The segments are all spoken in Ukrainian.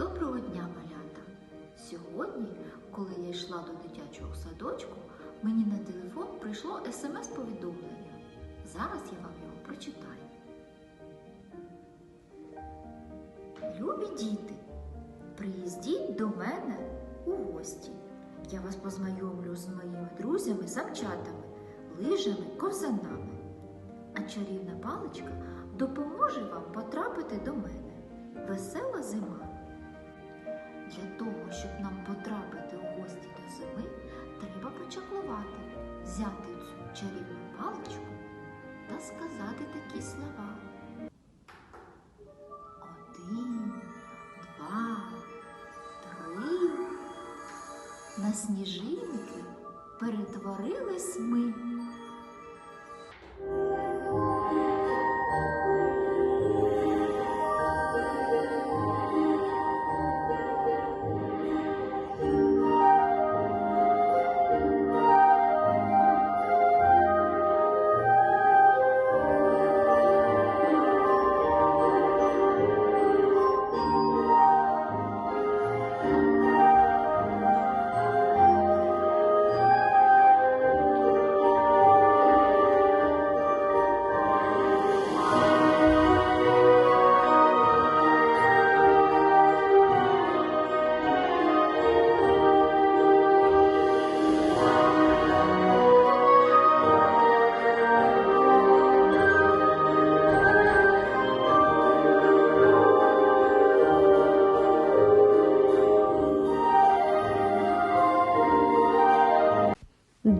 Доброго дня, малята! Сьогодні, коли я йшла до дитячого садочку, мені на телефон прийшло смс-повідомлення. Зараз я вам його прочитаю. Любі діти, приїздіть до мене у гості. Я вас познайомлю з моїми друзями, самчатами, лижами, ковзанами. А чарівна паличка допоможе вам потрапити до мене. Весела зима. Для того, щоб нам потрапити у гості до зими, треба почаклувати, взяти цю чарівну паличку та сказати такі слова. Один, два, три. На сніжинки перетворились ми.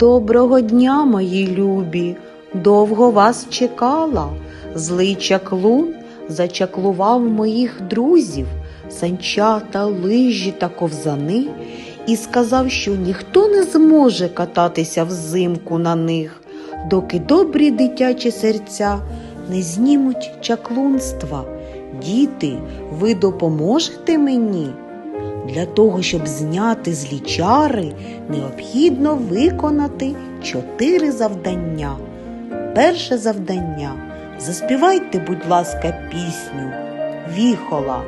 Доброго дня, мої любі, довго вас чекала. Злий чаклун зачаклував моїх друзів, санчата, лижі та ковзани, і сказав, що ніхто не зможе кататися взимку на них, доки добрі дитячі серця не знімуть чаклунства. Діти, ви допоможете мені? Для того, щоб зняти злі чари, необхідно виконати чотири завдання. Перше завдання. Заспівайте, будь ласка, пісню Віхола.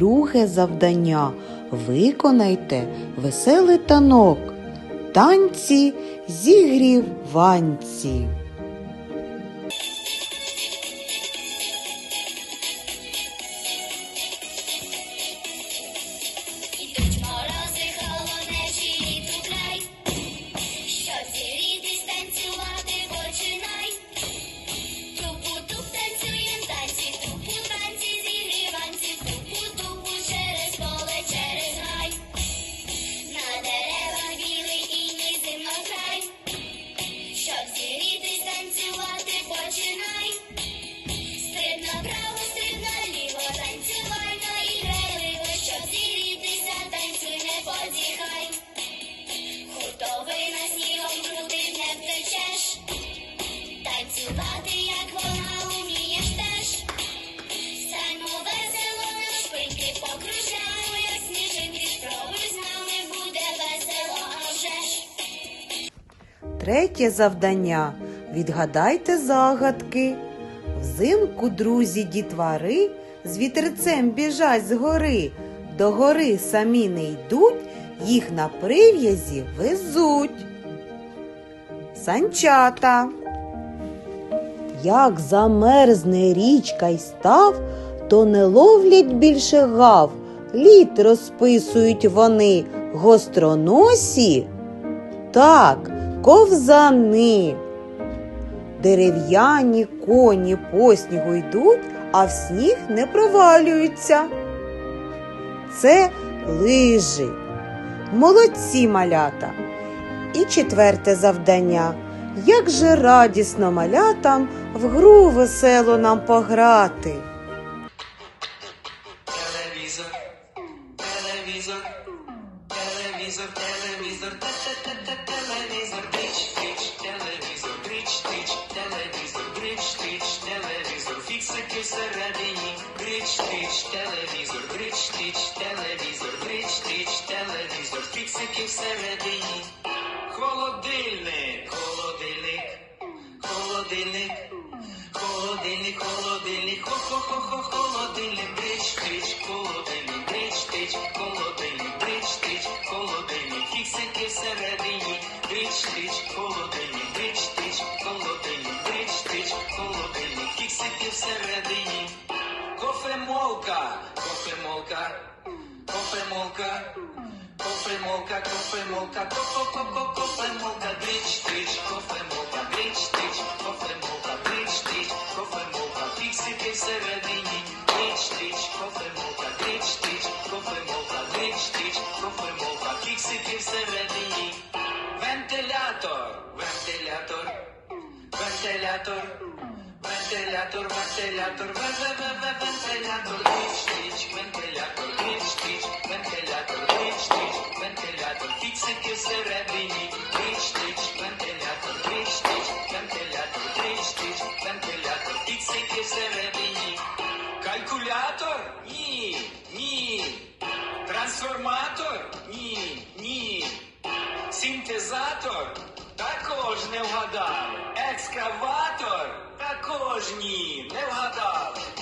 Друге завдання. Виконайте веселий танок. Танці зігріванці. Третє завдання. Відгадайте загадки. Взимку, друзі, дітвари з вітерцем біжать з гори. До гори самі не йдуть, їх на прив'язі везуть. Санчата. Як замерзне річка й став, то не ловлять більше гав. Лід розписують вони гостроносі. Так, ковзани. Дерев'яні коні по снігу йдуть, а в сніг не провалюються. Це лижі. Молодці малята. І четверте завдання. як же радісно малятам в гру весело нам пограти. Телевізор, телевізор, те-те-те-те, телевізор, трич, трич, телевізор, трич, телевізор, трич, трич, телевізор, фіксики всередині, трич, трич, телевізор, трич, телевізор, трич, телевізор, фіксики всередині, холодильник, холодильник, холодильник. Холодильник, холодильник, хо-хо-хо-хо, холодильник, брич, брич, холодильник, брич, брич, molka, café molka, café molka, café molka, café molka, café molka, glitch, glitch, café molka, glitch, glitch, café molka, glitch, glitch, café molka, pixie, pixie, redini, glitch, glitch, café molka, glitch, glitch, café molka, glitch, glitch, café molka, pixie, pixie, redini, ventilator, ventilator, ventilator, вентилятор, ве-ве-ве-ве, вентилятор, брич, брич, вентилятор, брич, брич, вентилятор, брич, брич, вентилятор, фіксики всередині, брич, брич, вентилятор, брич, брич, вентилятор, брич, брич, вентилятор, фіксики всередині. Калькулятор? Ні, ні. Також не вгадали. Екскаватор? Також не вгадали.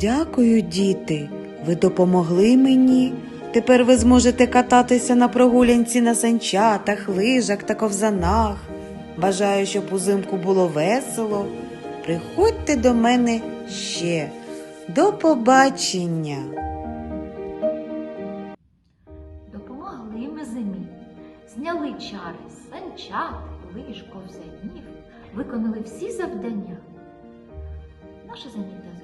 Дякую, діти. Ви допомогли мені. Тепер ви зможете кататися на прогулянці на санчатах, лижах та ковзанах. Бажаю, щоб узимку було весело. Приходьте до мене ще. До побачення! Допомогли ми зимі, зняли чари з санчат, лиш, ковзанів, виконали всі завдання. Наше заняття.